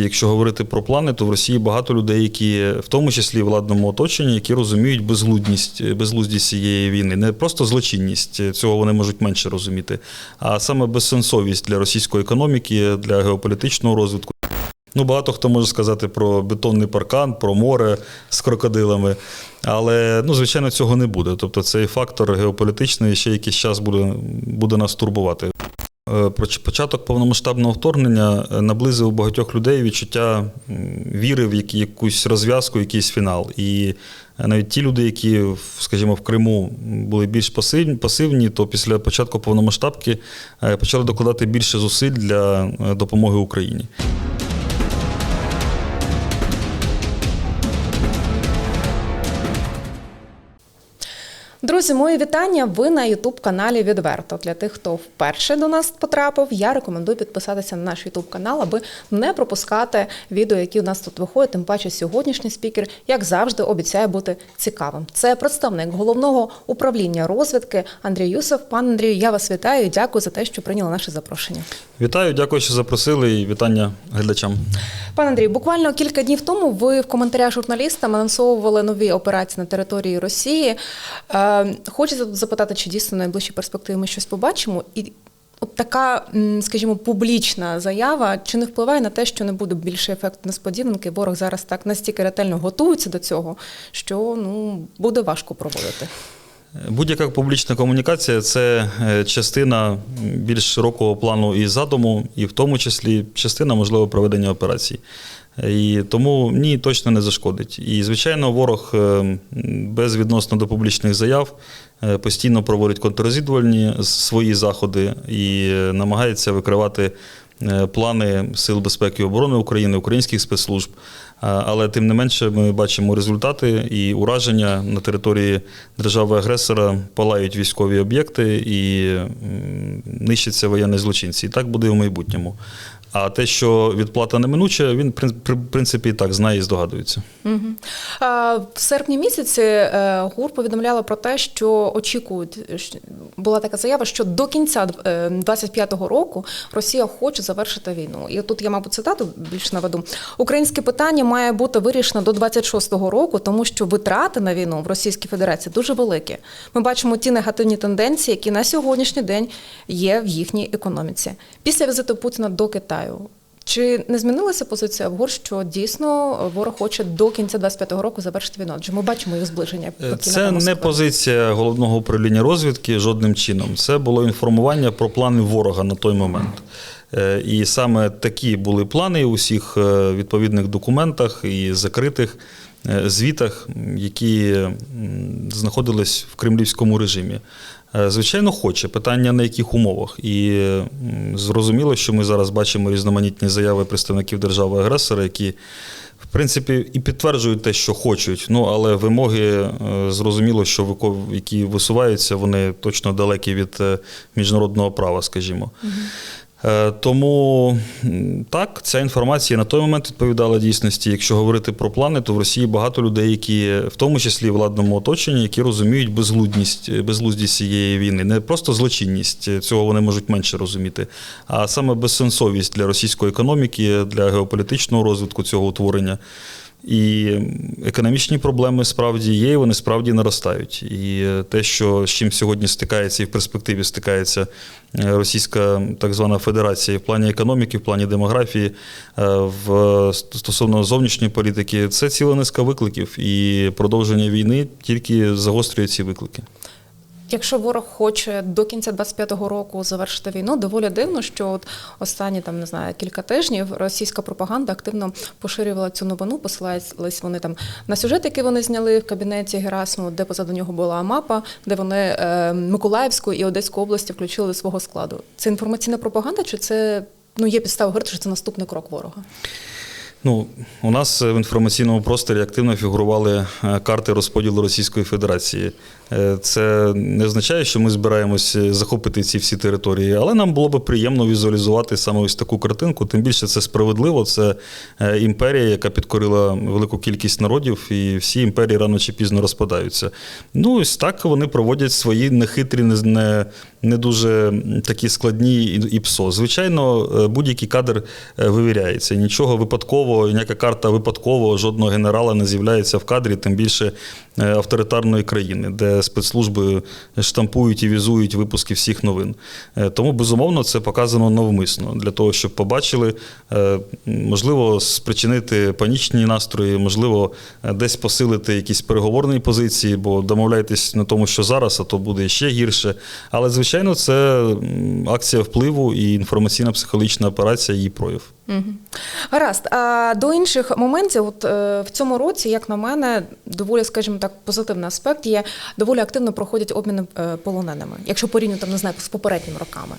Якщо говорити про плани, то в Росії багато людей, які в тому числі владному оточенні, які розуміють безлудність, безлуздість цієї війни, не просто злочинність, цього вони можуть менше розуміти, а саме безсенсовість для російської економіки, для геополітичного розвитку. Ну, багато хто може сказати про бетонний паркан, про море з крокодилами, але ну, звичайно, цього не буде. Тобто цей фактор геополітичний ще якийсь час буде, буде нас турбувати. Е, Початок повномасштабного вторгнення е, наблизив у багатьох людей відчуття віри в якусь розв'язку, якийсь фінал. І е, навіть ті люди, які, скажімо, в Криму були більш пасивні, то після початку повномасштабки почали докладати більше зусиль для допомоги Україні. Друзі, мої вітання. Ви на Ютуб каналі Відверто. Для тих, хто вперше до нас потрапив, я рекомендую підписатися на наш Ютуб канал, аби не пропускати відео, які у нас тут виходять. Тим паче, сьогоднішній спікер, як завжди, обіцяє бути цікавим. Це представник головного управління розвідки Андрій Юсов. Пан Андрію, я вас вітаю і дякую за те, що прийняли наше запрошення. Вітаю, дякую, що запросили, і вітання глядачам. Пан Андрій, буквально кілька днів тому ви в коментарях журналістам анонсовували нові операції на території Росії. Е, хочеться запитати, чи дійсно в найближчій перспективі ми щось побачимо? І от така, скажімо, публічна заява чи не впливає на те, що не буде більше ефекту несподіванки? Ворог зараз так настільки ретельно готується до цього, що ну буде важко проводити. Будь-яка публічна комунікація це е, частина більш широкого плану і задуму, і в тому числі частина можливо проведення операцій. І тому ні, точно не зашкодить. І, звичайно, ворог е, безвідносно до публічних заяв е, постійно проводить контррозвідувальні свої заходи і е, намагається викривати плани Сил безпеки і оборони України, українських спецслужб. Але тим не менше ми бачимо результати і ураження на території держави-агресора палають військові об'єкти і нищаться воєнні злочинці. І так буде в майбутньому. А те, що відплата неминуча, він при при- принципі так знає і здогадується. Угу. В серпні місяці е, ГУР повідомляла про те, що очікують що- була така заява, що до кінця 25-го року Росія хоче завершити війну. І тут я, мабуть, цитату більш наведу. Українське питання має бути вирішено до 26-го року, тому що витрати на війну в Російській Федерації дуже великі. Ми бачимо ті негативні тенденції, які на сьогоднішній день є в їхній економіці. Після візиту Путіна до Китаю. Чи не змінилася позиція в ГУР, що дійсно ворог хоче до кінця 25-го року завершити війну? Адже ми бачимо їх зближення. Е, Це не позиція головного управління розвідки жодним чином. Це було інформування про плани ворога на той момент. Е, І саме такі були плани у всіх е, відповідних документах і закритих звітах, які знаходились в кремлівському режимі. Е, Звичайно, хоче питання на яких умовах. І зрозуміло, що ми зараз бачимо різноманітні заяви представників держави-агресора, які в принципі, і підтверджують те, що хочуть. Ну але вимоги е, зрозуміло, що які висуваються, вони точно далекі від е, міжнародного права, скажімо. Е, Тому так, ця інформація на той момент відповідала дійсності. Якщо говорити про плани, то в Росії багато людей, які в тому числі в владному оточенні, які розуміють безлудність, безлуздість цієї війни, не просто злочинність, цього вони можуть менше розуміти, а саме безсенсовість для російської економіки, для геополітичного розвитку цього утворення. І економічні проблеми справді є, і вони справді наростають. І е, те, що з чим сьогодні стикається і в перспективі стикається е, Російська так звана Федерація в плані економіки, в плані демографії, е, в стосовно зовнішньої політики, це ціла низка викликів, і продовження війни тільки загострює ці виклики. Якщо ворог хоче до кінця 25-го року завершити війну, доволі дивно, що от останні там не знаю кілька тижнів російська пропаганда активно поширювала цю новину. Посилались вони там на сюжет, який вони зняли в кабінеті Герасиму, де позаду нього була мапа, де вони е, Миколаївську і Одеську області включили до свого складу. Це інформаційна пропаганда, чи це ну є підстави говорити, що це наступний крок ворога? Ну, у нас в інформаційному просторі активно фігурували е, карти розподілу Російської Федерації. Е, Це не означає, що ми збираємось е, захопити ці всі території, але нам було б приємно візуалізувати саме ось таку картинку. Тим більше це справедливо. Це е, імперія, яка підкорила велику кількість народів, і всі імперії рано чи пізно розпадаються. Ну, ось так вони проводять свої нехитрі, не, не, дуже такі складні і, ПСО. Звичайно, е, будь-який кадр е, вивіряється. Нічого випадкового, ніяка карта випадково, жодного генерала не з'являється в кадрі, тим більше е, авторитарної країни, де спецслужби штампують і візують випуски всіх новин. Е, Тому, безумовно, це показано навмисно для того, щоб побачили, е, можливо, спричинити панічні настрої, можливо, десь посилити якісь переговорні позиції, бо домовляйтесь на тому, що зараз, а то буде ще гірше. Але, звичайно, це акція впливу і інформаційна психологічна операція, її прояв. Мгм. Гаразд. А до інших моментів, от е, в цьому році, як на мене, доволі, скажімо так, позитивний аспект є доволі активно проходять обміни е, полоненими, якщо порівнювати, не знаю з попередніми роками.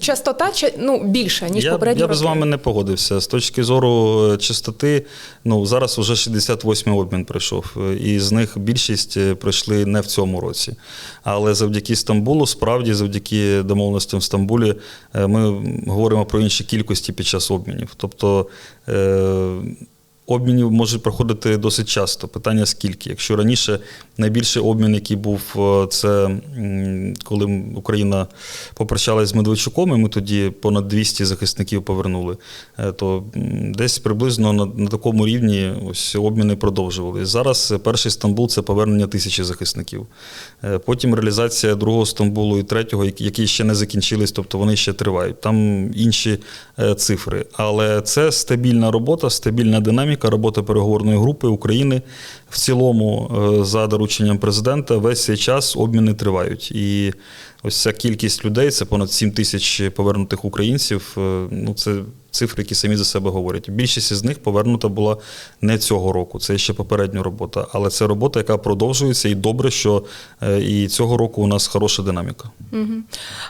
Частота ну, більша, ніж я, попередні я б роки. з вами не погодився. З точки зору е, чистоти, ну зараз вже 68 обмін пройшов, е, і з них більшість е, пройшли не в цьому році. Але завдяки Стамбулу, справді, завдяки домовленостям в Стамбулі, ми говоримо про інші кількості під час обмінів. Тобто обмінів можуть проходити досить часто. Питання скільки? Якщо раніше найбільший обмін, який був, е, це коли Україна попрощалась з Медведчуком, і ми тоді понад 200 захисників повернули, е, то десь приблизно на, на такому рівні ось обміни продовжували. Зараз перший Стамбул це повернення тисячі захисників. Е, Потім реалізація другого Стамбулу і третього, які- ще не закінчились, тобто вони ще тривають. Там інші цифри. Але це стабільна робота, стабільна динаміка, робота переговорної групи України. В цілому, е, за дорученням президента, весь цей час обміни тривають. І ось ця кількість людей, це понад 7 тисяч повернутих українців. е, Ну, це цифри, які самі за себе говорять. Більшість із них повернута була не цього року, це ще попередня робота. Але це робота, яка продовжується, і добре, що е, і цього року у нас хороша динаміка.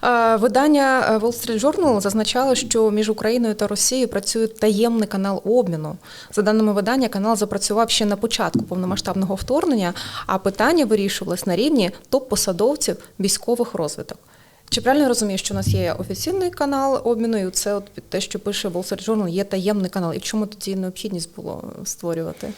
Е, Видання е, Wall Street Journal зазначало, що між Україною та Росією працює таємний канал обміну. За даними видання, канал запрацював ще на початку повномасштабного вторгнення, а питання вирішувалось на рівні топ-посадовців військових розвиток. Чи правильно я розумію, що у нас є офіційний канал обміну, і це от те, що пише Wall Street Journal, є таємний канал. І чому тоді необхідність було створювати?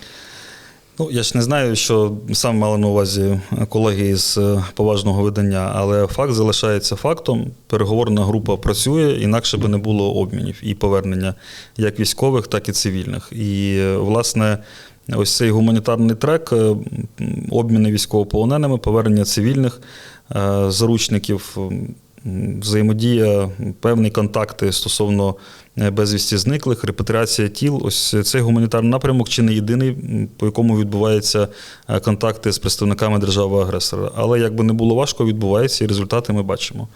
Ну, я ж не знаю, що сам мали на увазі колеги із е, поважного видання, але факт залишається фактом. Переговорна група працює, інакше би не було обмінів і повернення як військових, так і цивільних. І, е, власне, ось цей гуманітарний трек, е, обміни військовополоненими, повернення цивільних заручників. Взаємодія, певні контакти стосовно е, безвісті зниклих, репатріація тіл. Ось цей гуманітарний напрямок чи не єдиний, по якому відбуваються е, контакти з представниками держави-агресора. Але як би не було важко, відбувається і результати ми бачимо.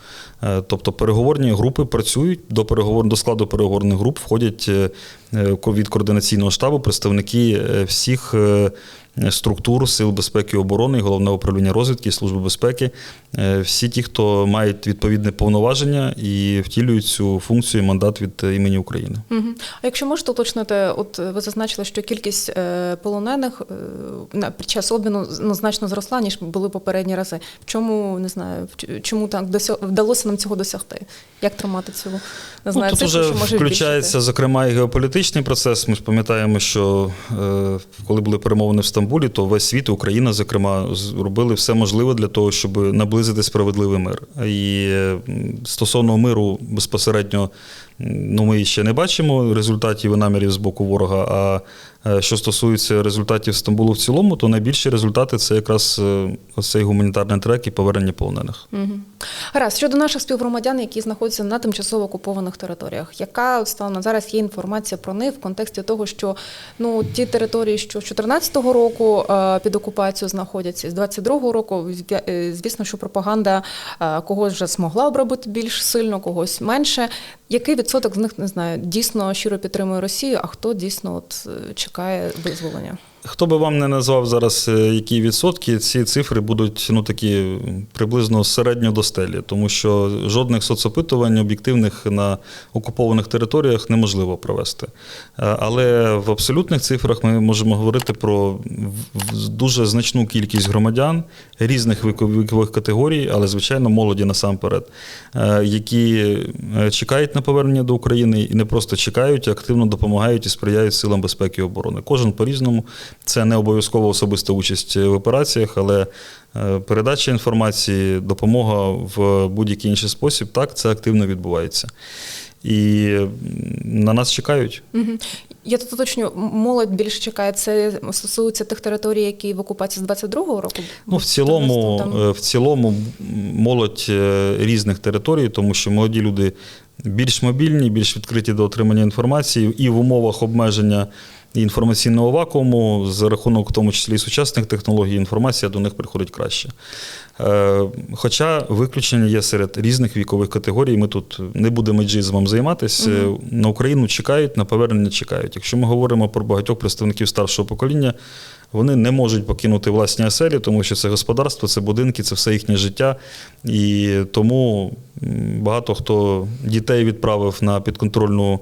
Е, Тобто переговорні групи працюють до переговор до складу переговорних груп входять е, е, від координаційного штабу представники е, всіх. Структур Сил безпеки і оборони, головне управління розвідки, Служби безпеки, Е, всі ті, хто мають відповідне повноваження і втілюють цю функцію і мандат від імені України. Мгм. А якщо можете уточнити, от ви зазначили, що кількість е, полонених е, на під час обміну ну, значно зросла, ніж були попередні рази. В чому не знаю, чому так вдалося нам цього досягти? Як тримати цю не знаю, ну, тут вже включається, збільшити? зокрема, і геополітичний процес. Ми ж пам'ятаємо, що е, коли були перемовини в Стамбулі, то весь світ, Україна, зокрема, зробили все можливе для того, щоб наблизити справедливий мир. І е, стосовно миру безпосередньо, ну ми ще не бачимо результатів і намірів з боку ворога. А що стосується результатів Стамбулу в цілому, то найбільші результати це якраз е, цей гуманітарний трек і повернення полонених. Мгм. Гаразд, щодо наших співгромадян, які знаходяться на тимчасово окупованих територіях, яка станом зараз є інформація про них в контексті того, що ну ті території, що з 2014 року е, під окупацією знаходяться, з 22-го року, е, звісно, що пропаганда е, когось вже змогла обробити більш сильно, когось менше. Який відсоток з них не знаю, дійсно щиро підтримує Росію, а хто дійсно от е, чекає визволення? Хто би вам не назвав зараз, е, які відсотки, ці цифри будуть ну, такі приблизно середньо до стелі, тому що жодних соцопитувань об'єктивних на окупованих територіях неможливо провести. Е, Але в абсолютних цифрах ми можемо говорити про дуже значну кількість громадян різних вікових категорій, але звичайно молоді насамперед, е, які чекають на повернення до України і не просто чекають, а активно допомагають і сприяють силам безпеки і оборони. Кожен по-різному. Це не обов'язково особиста участь в операціях, але е, передача інформації, допомога в будь-який інший спосіб, так, це активно відбувається. І на нас чекають. Мгм. Я тут уточню, молодь більше чекає. Це стосується тих територій, які в окупації з 22-го року. Ну, в цілому, Там- е, в цілому молодь е, різних територій, тому що молоді люди більш мобільні, більш відкриті до отримання інформації і в умовах обмеження інформаційного вакууму, за рахунок в тому числі і сучасних технологій, інформація до них приходить краще. Е, Хоча виключення є серед різних вікових категорій, ми тут не будемо іджизмом займатися. На Україну чекають, на повернення чекають. Якщо ми говоримо про багатьох представників старшого покоління, вони не можуть покинути власні оселі, тому що це господарство, це будинки, це все їхнє життя. І тому багато хто дітей відправив на підконтрольну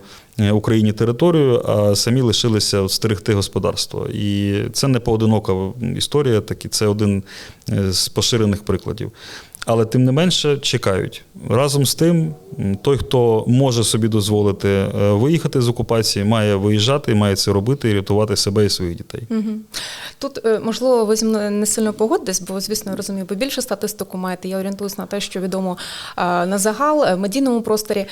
Україні територію, а самі лишилися стерегти господарство. І це не поодинока історія, так і це один е, з поширених прикладів. Але тим не менше чекають. Разом з тим, той, хто може собі дозволити е, виїхати з окупації, має виїжджати, має це робити і рятувати себе і своїх дітей. Мгм. Тут, е, можливо, ви зі мною не сильно погодитесь, бо, звісно, я розумію, ви більше статистику маєте. Я орієнтуюсь на те, що відомо на загал е, в медійному просторі.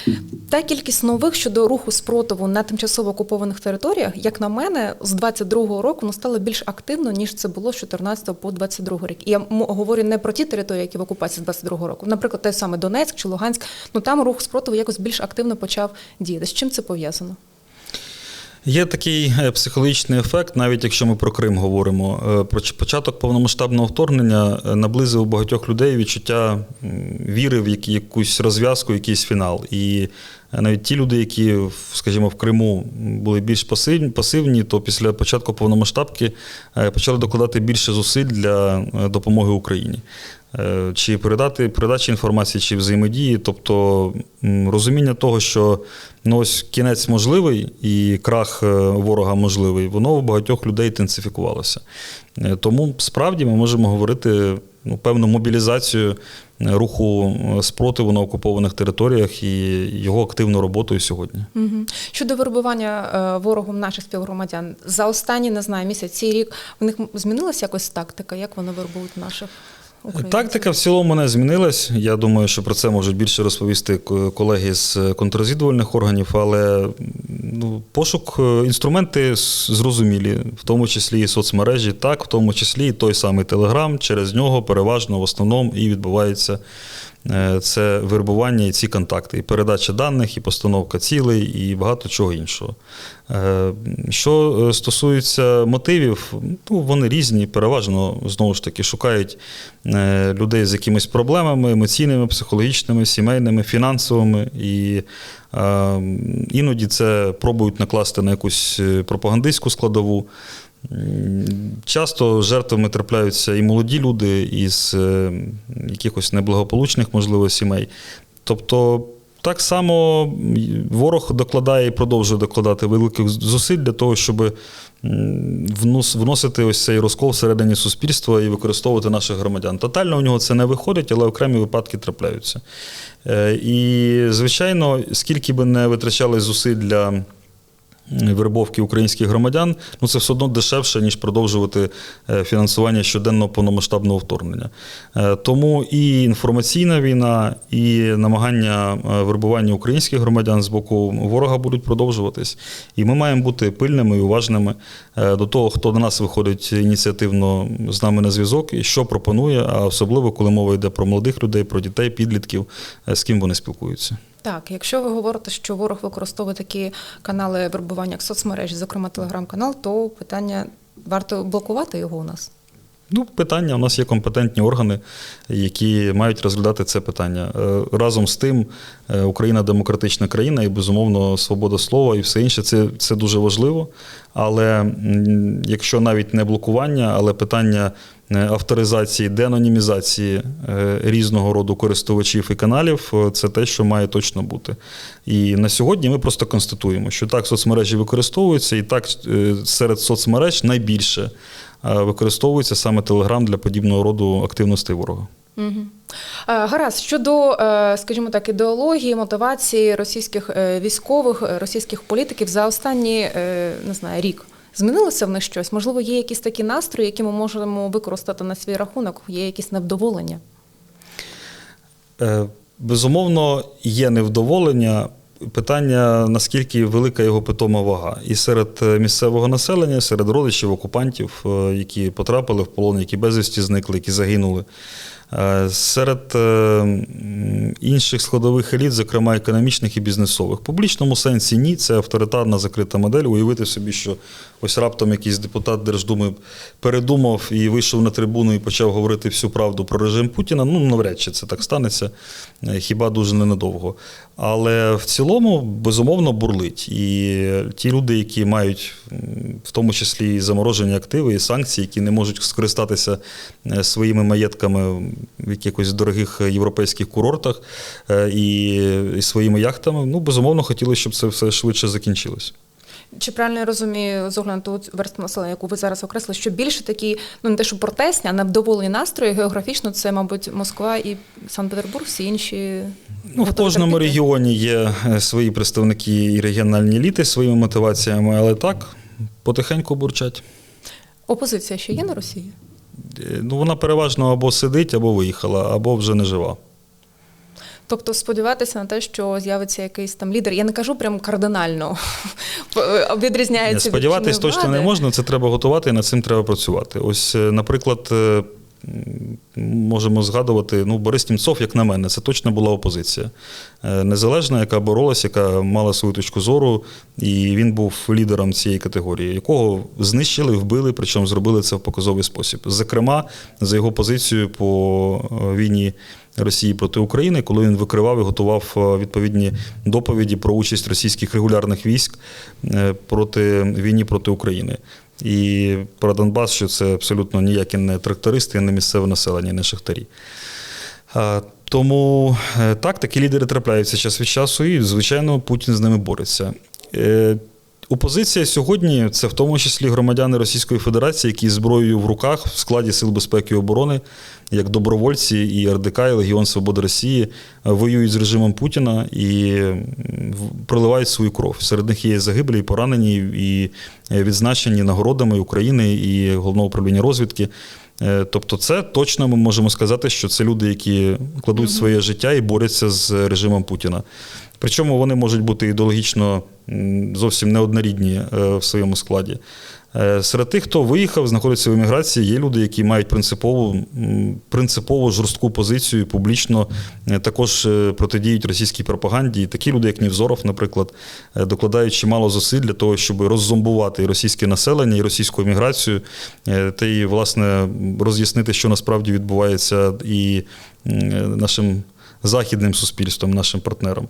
Та кількість нових щодо руху спротиву на тимчасово окупованих територіях, як на мене, з 22-го року ну, стало більш активно, ніж це було з 14 по 22 рік. І я говорю не про ті території, які в окупації з 22-го року. Наприклад, той саме Донецьк чи Луганськ, ну там рух спротиву якось більш активно почав діяти. З чим це пов'язано? Є такий е, психологічний ефект, навіть якщо ми про Крим говоримо. Е, Про початок повномасштабного вторгнення е, наблизив багатьох людей відчуття віри в якусь розв'язку, якийсь фінал. І навіть ті люди, які, скажімо, в Криму були більш пасивні, то після початку повномасштабки почали докладати більше зусиль для допомоги Україні. Е, Чи передати передачі інформації, чи взаємодії, тобто розуміння того, що ну ось кінець можливий і крах е, ворога можливий, воно у багатьох людей інтенсифікувалося. Е, Тому справді ми можемо говорити ну, певну мобілізацію руху спротиву на окупованих територіях і його активну роботу сьогодні. Мгм. Щодо вербування е, ворогом наших співгромадян, за останні, не знаю, місяць, цей рік в них змінилася якось тактика, як вони вербують наших українців? Тактика в цілому не змінилась. Я думаю, що про це можуть більше розповісти колеги з контррозвідувальних органів, але ну, пошук е, інструменти зрозумілі, в тому числі і соцмережі, так, в тому числі і той самий Телеграм. Через нього переважно в основному і відбувається це вербування і ці контакти, і передача даних, і постановка цілей, і багато чого іншого. Е, Що е, стосується мотивів, ну, вони різні, переважно знову ж таки шукають е, людей з якимись проблемами емоційними, психологічними, сімейними, фінансовими. І е, іноді це пробують накласти на якусь е, пропагандистську складову. Часто жертвами трапляються і молоді люди із е, якихось неблагополучних, можливо, сімей. Тобто, так само ворог докладає і продовжує докладати великих зусиль для того, щоб вносити ось цей розкол всередині суспільства і використовувати наших громадян. Тотально у нього це не виходить, але окремі випадки трапляються. Е, І, звичайно, скільки би не витрачали зусиль для вербовки українських громадян, ну це все одно дешевше, ніж продовжувати е, фінансування щоденного повномасштабного вторгнення. Е, Тому і інформаційна війна, і намагання е, вербування українських громадян з боку ворога будуть продовжуватись. І ми маємо бути пильними і уважними до того, хто до нас виходить ініціативно з нами на зв'язок і що пропонує, а особливо коли мова йде про молодих людей, про дітей, підлітків, з ким вони спілкуються. Так, якщо ви говорите, що ворог використовує такі канали вербування, як соцмережі, зокрема телеграм-канал, то питання варто блокувати його у нас. Ну, питання, у нас є компетентні органи, які мають розглядати це питання. Е, Разом з тим, е, Україна демократична країна і, безумовно, свобода слова і все інше це, це дуже важливо. Але якщо навіть не блокування, але питання е, авторизації, денонімізації різного роду користувачів і каналів, це те, що має точно бути. І на сьогодні ми просто констатуємо, що так соцмережі використовуються, і так серед соцмереж найбільше використовується саме Телеграм для подібного роду активностей ворога. Угу. Гаразд, щодо, е, скажімо так, ідеології, мотивації російських е, військових, е, російських політиків за останні е, не знаю, рік. Змінилося в них щось? Можливо, є якісь такі настрої, які ми можемо використати на свій рахунок, є якісь невдоволення? Е, Безумовно, є невдоволення. Питання, наскільки велика його питома вага. І серед е, місцевого населення, серед родичів, окупантів, е, які потрапили в полон, які безвісті зникли, які загинули. Е, Серед інших складових еліт, зокрема економічних і бізнесових. В публічному сенсі ні, це авторитарна закрита модель. Уявити собі, що ось раптом якийсь депутат Держдуми передумав і вийшов на трибуну і почав говорити всю правду про режим Путіна. Ну, навряд чи це так станеться, хіба дуже ненадовго. Але в цілому, безумовно, бурлить. І ті люди, які мають в тому числі і заморожені активи, і санкції, які не можуть скористатися е, своїми маєтками в якихось дорогих європейських курортах е, і, і своїми яхтами, ну, безумовно, хотіли, щоб це все швидше закінчилось. Чи правильно я розумію з огляду на ту версту населення, яку ви зараз окреслили, що більше такі, ну не те, що протестні, а невдоволені настрої географічно, це, мабуть, Москва і Санкт-Петербург, всі інші. Ну, в кожному терпіти? регіоні є е, свої представники і регіональні еліти своїми мотиваціями, але так, потихеньку бурчать. Опозиція ще є на Росії? Е, Ну, вона переважно або сидить, або виїхала, або вже не жива. Тобто сподіватися на те, що з'явиться якийсь там лідер. Я не кажу прям кардинально відрізняється. від Сподіватись чинної точно не можна, це треба готувати і над цим треба працювати. Ось, е, наприклад, е, можемо згадувати, ну, Борис Німцов, як на мене, це точно була опозиція. Е, Незалежна, яка боролась, яка мала свою точку зору, і він був лідером цієї категорії, якого знищили, вбили, причому зробили це в показовий спосіб. Зокрема, за його позицію по е, війні Росії проти України, коли він викривав і готував е, відповідні доповіді про участь російських регулярних військ е, проти війні проти України. І про Донбас, що це абсолютно ніякі не трактористи, не місцеве населення, не шахтарі. Тому е, так, такі лідери трапляються час від часу, і, звичайно, Путін з ними бореться. Опозиція сьогодні це в тому числі громадяни Російської Федерації, які зброєю в руках в складі Сил безпеки і оборони, як добровольці і РДК, і Легіон Свободи Росії, воюють з режимом Путіна і проливають свою кров. Серед них є загиблі, і поранені, і е, відзначені нагородами України і головного управління розвідки. Е, Тобто, це точно ми можемо сказати, що це люди, які кладуть своє життя і борються з режимом Путіна. Причому вони можуть бути ідеологічно зовсім неоднорідні е, в своєму складі. Е, Серед тих, хто виїхав, знаходиться в еміграції, є люди, які мають принципову, принципово жорстку позицію, публічно е, також протидіють російській пропаганді. Такі люди, як Нівзоров, наприклад, докладають чимало зусиль для того, щоб роззомбувати російське населення, і російську еміграцію, та і, власне, роз'яснити, що насправді відбувається і нашим західним суспільством, нашим партнерам.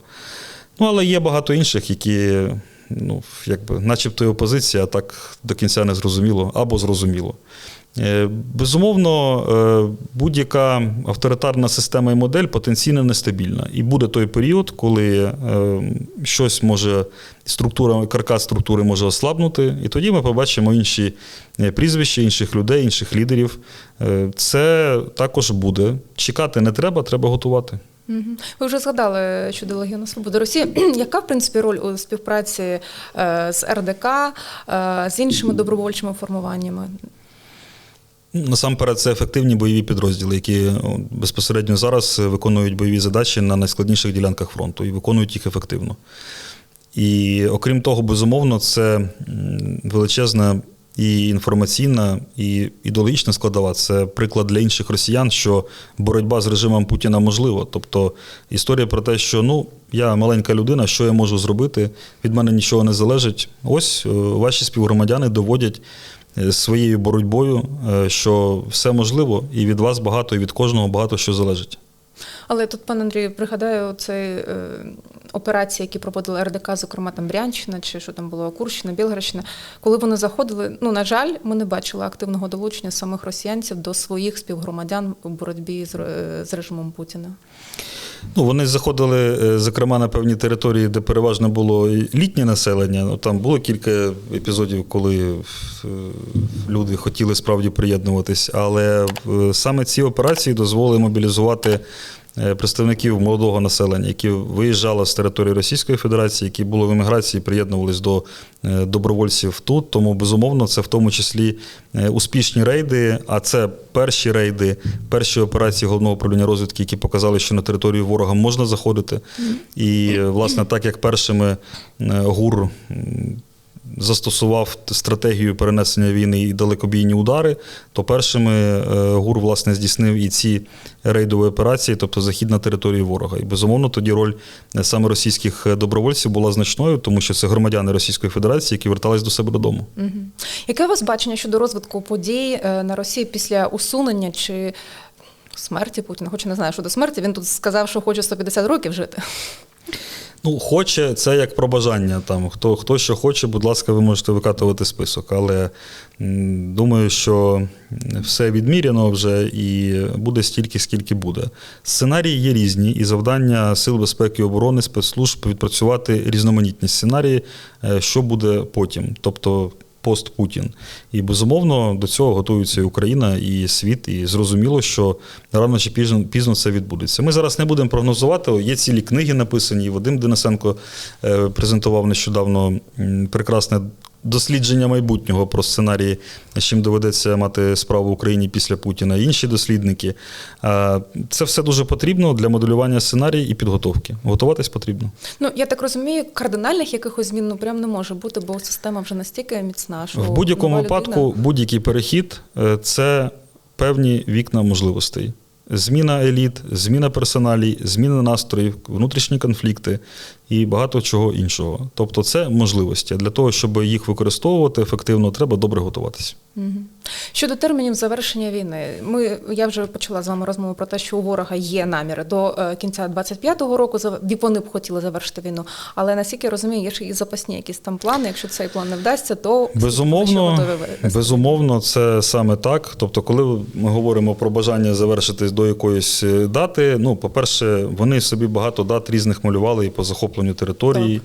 Ну, але є багато інших, які, ну, якби, начебто і опозиція, а так до кінця не зрозуміло або зрозуміло. Е, Безумовно, е, будь-яка авторитарна система і модель потенційно нестабільна. І буде той період, коли е, щось може структура, каркас структури може ослабнути, і тоді ми побачимо інші прізвища, інших людей, інших лідерів. Це також буде. Чекати не треба, треба готувати. Ви вже згадали щодо Легіону Свободи Росії. Яка, в принципі, роль у співпраці е, з РДК, е, з іншими добровольчими формуваннями? Насамперед, це ефективні бойові підрозділи, які безпосередньо зараз виконують бойові задачі на найскладніших ділянках фронту і виконують їх ефективно. І окрім того, безумовно, це величезна і інформаційна, і ідеологічна складова. Це приклад для інших росіян, що боротьба з режимом Путіна можлива. Тобто історія про те, що ну, я маленька людина, що я можу зробити, від мене нічого не залежить. Ось е, ваші співгромадяни доводять е, своєю боротьбою, е, що все можливо, і від вас багато, і від кожного багато що залежить. Але тут, пан Андрій, пригадаю це е, операції, які проводили РДК, зокрема там Брянщина, чи що там було Курщина, Білгородщина. Коли вони заходили, ну на жаль, ми не бачили активного долучення самих росіянців до своїх співгромадян у боротьбі з, з режимом Путіна. Ну, вони заходили, е, зокрема, на певні території, де переважно було літнє населення. Ну, там було кілька епізодів, коли е, люди хотіли справді приєднуватись. Але е, саме ці операції дозволили мобілізувати представників молодого населення, які виїжджали з території Російської Федерації, які були в еміграції, приєднувались до е, добровольців тут. Тому, безумовно, це в тому числі е, успішні рейди. А це перші рейди, перші операції головного управління розвідки, які показали, що на територію ворога можна заходити. І, е, власне, так як першими е, ГУР застосував стратегію перенесення війни і далекобійні удари, то першими е, ГУР власне здійснив і ці рейдові операції, тобто захід на територію ворога. І безумовно тоді роль е, саме російських е, добровольців була значною, тому що це громадяни Російської Федерації, які вертались до себе додому. Мгм. Яке у вас бачення щодо розвитку подій на Росії після усунення чи смерті Путіна? Хоч не знаю, що до смерті. Він тут сказав, що хоче 150 років жити. Ну, хоче, це як про бажання. Там, хто, хто що хоче, будь ласка, ви можете викатувати список. Але думаю, що все відміряно вже і буде стільки, скільки буде. Сценарії є різні, і завдання Сил безпеки і оборони спецслужб відпрацювати різноманітні сценарії, е, що буде потім. Тобто пост Путін. І безумовно до цього готуються і Україна і світ, і зрозуміло, що рано чи пізно, пізно це відбудеться. Ми зараз не будемо прогнозувати. Є цілі книги написані. Вадим Денисенко е, презентував нещодавно прекрасне. Дослідження майбутнього про сценарії, з чим доведеться мати справу в Україні після Путіна, інші дослідники. Це все дуже потрібно для моделювання сценарії і підготовки. Готуватись потрібно. Ну я так розумію, кардинальних якихось змін ну прям не може бути, бо система вже настільки міцна, що В будь-якому випадку людина- будь-який перехід е, це певні вікна можливостей. Зміна еліт, зміна персоналій, зміна настроїв, внутрішні конфлікти і багато чого іншого. Тобто це можливості. Для того, щоб їх використовувати ефективно, треба добре готуватися. Щодо термінів завершення війни, ми я вже почала з вами розмову про те, що у ворога є наміри до е, кінця 25-го року. Вони б хотіли завершити війну. Але наскільки я розумію, є ж і запасні якісь там плани. Якщо цей план не вдасться, то Безумовно, безумовно, це саме так. Тобто, коли ми говоримо про бажання завершити до якоїсь е, дати, ну, по-перше, вони собі багато дат різних малювали і по захопленню території.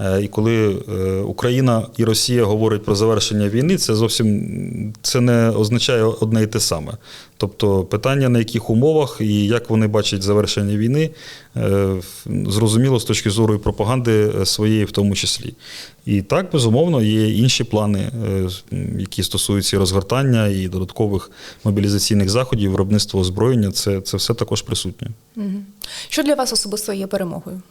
Е, І коли е, Україна і Росія говорять про завершення війни, це зовсім це не означає одне і те саме. Тобто питання на яких умовах і як вони бачать завершення війни, е, зрозуміло з точки зору і пропаганди своєї в тому числі. І так, безумовно, є інші плани, які стосуються розгортання і додаткових мобілізаційних заходів, виробництва озброєння. Це, це все також присутнє. Що для вас особисто є перемогою?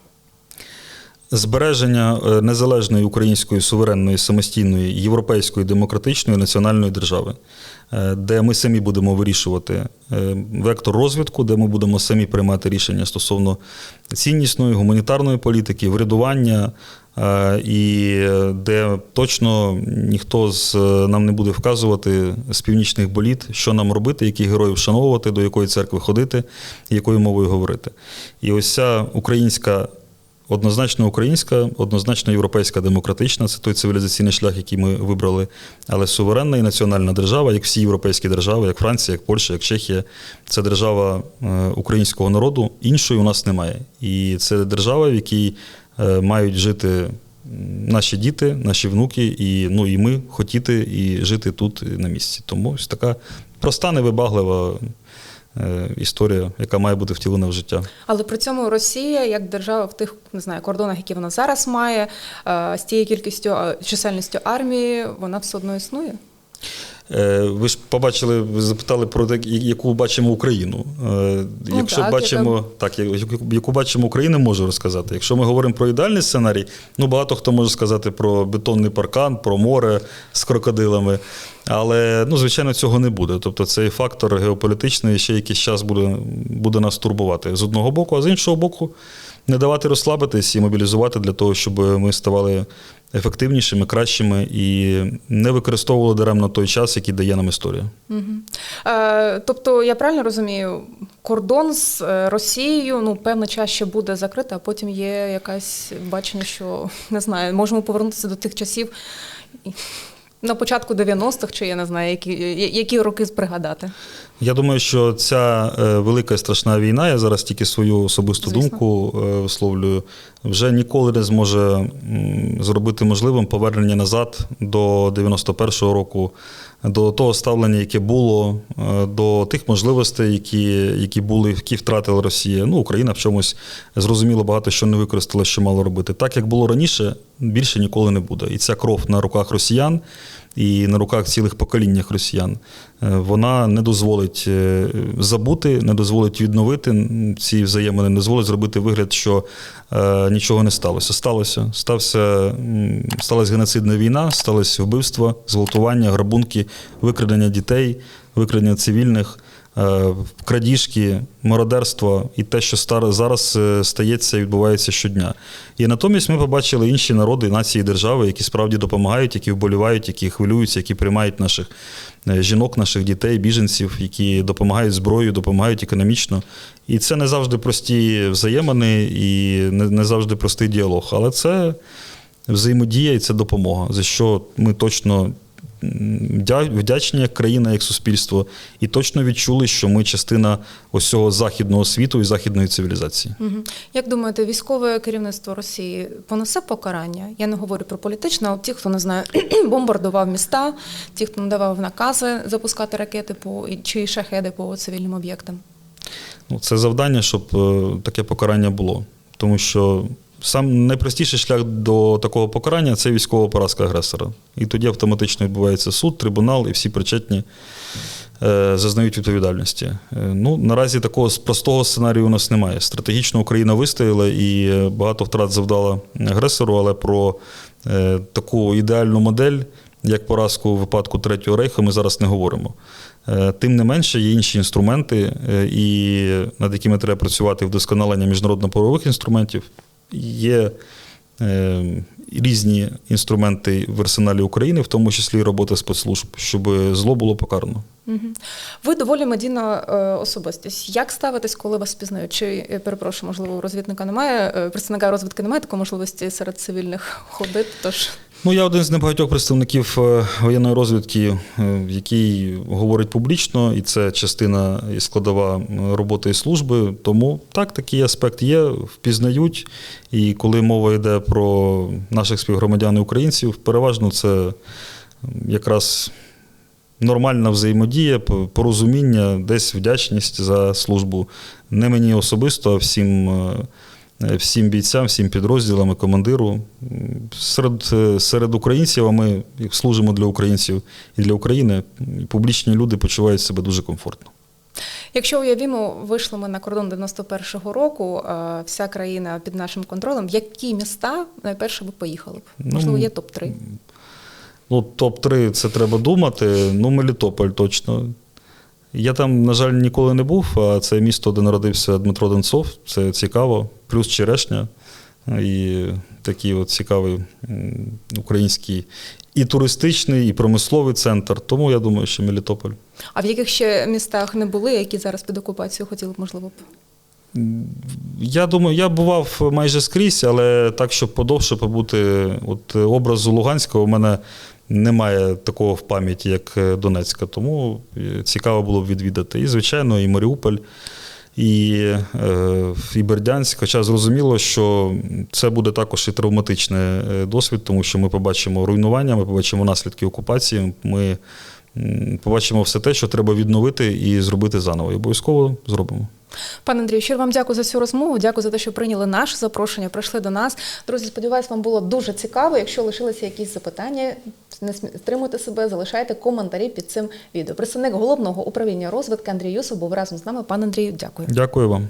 Збереження е, незалежної української суверенної, самостійної, європейської, демократичної національної держави, е, де ми самі будемо вирішувати е, вектор розвитку, де ми будемо самі приймати рішення стосовно ціннісної, гуманітарної політики, врядування, і де точно ніхто з нам не буде вказувати з північних боліт, що нам робити, яких героїв вшановувати, до якої церкви ходити, якою мовою говорити. І ось ця українська Однозначно українська, однозначно європейська демократична це той цивілізаційний шлях, який ми вибрали. Але суверенна і національна держава, як всі європейські держави, як Франція, як Польща, як Чехія, це держава е, українського народу. Іншої у нас немає. І це держава, в якій е, мають жити наші діти, наші внуки, і, ну, і ми хотіти і жити тут на місці. Тому ось така проста, невибаглива історія, яка має бути втілена в життя. Але при цьому Росія, як держава в тих не знаю кордонах, які вона зараз має, е, з тією кількістю е, чисельністю армії, вона все одно існує. Е, Ви ж побачили, ви запитали про те, яку бачимо Україну. Е, Якщо так, бачимо, так, яку, яку бачимо Україну, можу розказати. Якщо ми говоримо про ідеальний сценарій, ну багато хто може сказати про бетонний паркан, про море з крокодилами. Але ну, звичайно, цього не буде. Тобто цей фактор геополітичний ще якийсь час буде, буде нас турбувати з одного боку, а з іншого боку, не давати розслабитись і мобілізувати для того, щоб ми ставали ефективнішими, кращими і не використовували даремно той час, який дає нам історія. Мгм. Е, тобто, я правильно розумію, кордон з е, Росією ну певний час ще буде закритий, а потім є якесь бачення, що не знаю, можемо повернутися до тих часів на початку 90-х, чи я не знаю, які, які роки пригадати. Я думаю, що ця е, велика і страшна війна, я зараз тільки свою особисту Звісно. думку е, висловлюю, вже ніколи не зможе зробити можливим повернення назад до 91-го року, до того ставлення, яке було, е, до тих можливостей, які, які були, які втратила Росія. Ну, Україна в чомусь зрозуміло багато що не використала, що мало робити. Так як було раніше, більше ніколи не буде. І ця кров на руках росіян і на руках цілих поколіннях росіян, е, вона не дозволить е, забути, не дозволить відновити ці взаємини, не дозволить зробити вигляд, що е, нічого не сталося. Сталося. Стався, сталася геноцидна війна, сталося вбивство, зґвалтування, грабунки, викрадення дітей, викрадення цивільних. Е, Крадіжки, мародерство і те, що зараз е, стається і відбувається щодня. І натомість ми побачили інші народи, нації, держави, які справді допомагають, які вболівають, які хвилюються, які приймають наших е, жінок, наших дітей, біженців, які допомагають зброєю, допомагають економічно. І це не завжди прості взаємини і не, завжди простий діалог. Але це взаємодія і це допомога, за що ми точно вдячні як країна, як суспільство, і точно відчули, що ми частина ось цього західного світу і західної цивілізації. Мгм. Як думаєте, військове керівництво Росії понесе покарання? Я не говорю про політичне, а от ті, хто не знаю, бомбардував міста, ті, хто надавав накази запускати ракети по чи шахеди по цивільним об'єктам. Ну, це завдання, щоб е, таке покарання було. Тому що сам найпростіший шлях до такого покарання це військова поразка агресора. І тоді автоматично відбувається суд, трибунал, і всі причетні е, зазнають відповідальності. Е, ну, наразі такого простого сценарію у нас немає. Стратегічно Україна вистояла і багато втрат завдала агресору, але про е, таку ідеальну модель, як поразку у випадку Третього рейху, ми зараз не говоримо. Е, Тим не менше, є інші інструменти, е, і над якими треба працювати вдосконалення міжнародно-правових інструментів. Є е, різні інструменти в арсеналі України, в тому числі і робота спецслужб, щоб зло було покарано. Ви доволі медійна е, особистість. Як ставитесь, коли вас пізнають? Чи е, перепрошую, можливо, розвідника немає е, представника розвідки немає такої можливості серед цивільних ходити? Тож Ну, я один з небагатьох представників е, воєнної розвідки, е, який говорить публічно, і це частина і складова роботи і служби. Тому так, такий аспект є, впізнають. І коли мова йде про наших співгромадян і українців, переважно це якраз нормальна взаємодія, порозуміння, десь вдячність за службу. Не мені особисто, а всім. Е, Всім бійцям, всім підрозділам і командиру. Серед, е, серед українців, а ми служимо для українців і для України, публічні люди почувають себе дуже комфортно. Якщо уявімо, вийшли ми на кордон 91-го року, е, вся країна під нашим контролем. Які міста найперше ви поїхали б? Ну, Можливо, є топ 3 Ну, топ-3 це треба думати. Ну, Мелітополь точно. Я там, на жаль, ніколи не був, а це місто, де народився Дмитро Донцов. Це цікаво. Плюс черешня. І такий от цікавий український і туристичний, і промисловий центр. Тому я думаю, що Мелітополь. А в яких ще містах не були, які зараз під окупацією хотіли б, можливо б? Я думаю, я бував майже скрізь, але так, щоб подовше побути, от е, образу Луганського у мене немає такого в пам'яті, як е, Донецька. Тому е, цікаво було б відвідати. І, звичайно, і Маріуполь, і, е, і Бердянськ. Хоча зрозуміло, що це буде також і травматичний е, досвід, тому що ми побачимо руйнування, ми побачимо наслідки окупації. Ми побачимо все те, що треба відновити і зробити заново. І обов'язково зробимо. Пане Андрію, щиро вам дякую за цю розмову. Дякую за те, що прийняли наше запрошення, прийшли до нас. Друзі, сподіваюсь, вам було дуже цікаво. Якщо лишилися якісь запитання, не стримуйте себе, залишайте коментарі під цим відео. Представник головного управління розвитки Андрій Юсов був разом з нами. Пане Андрію, дякую. Дякую вам.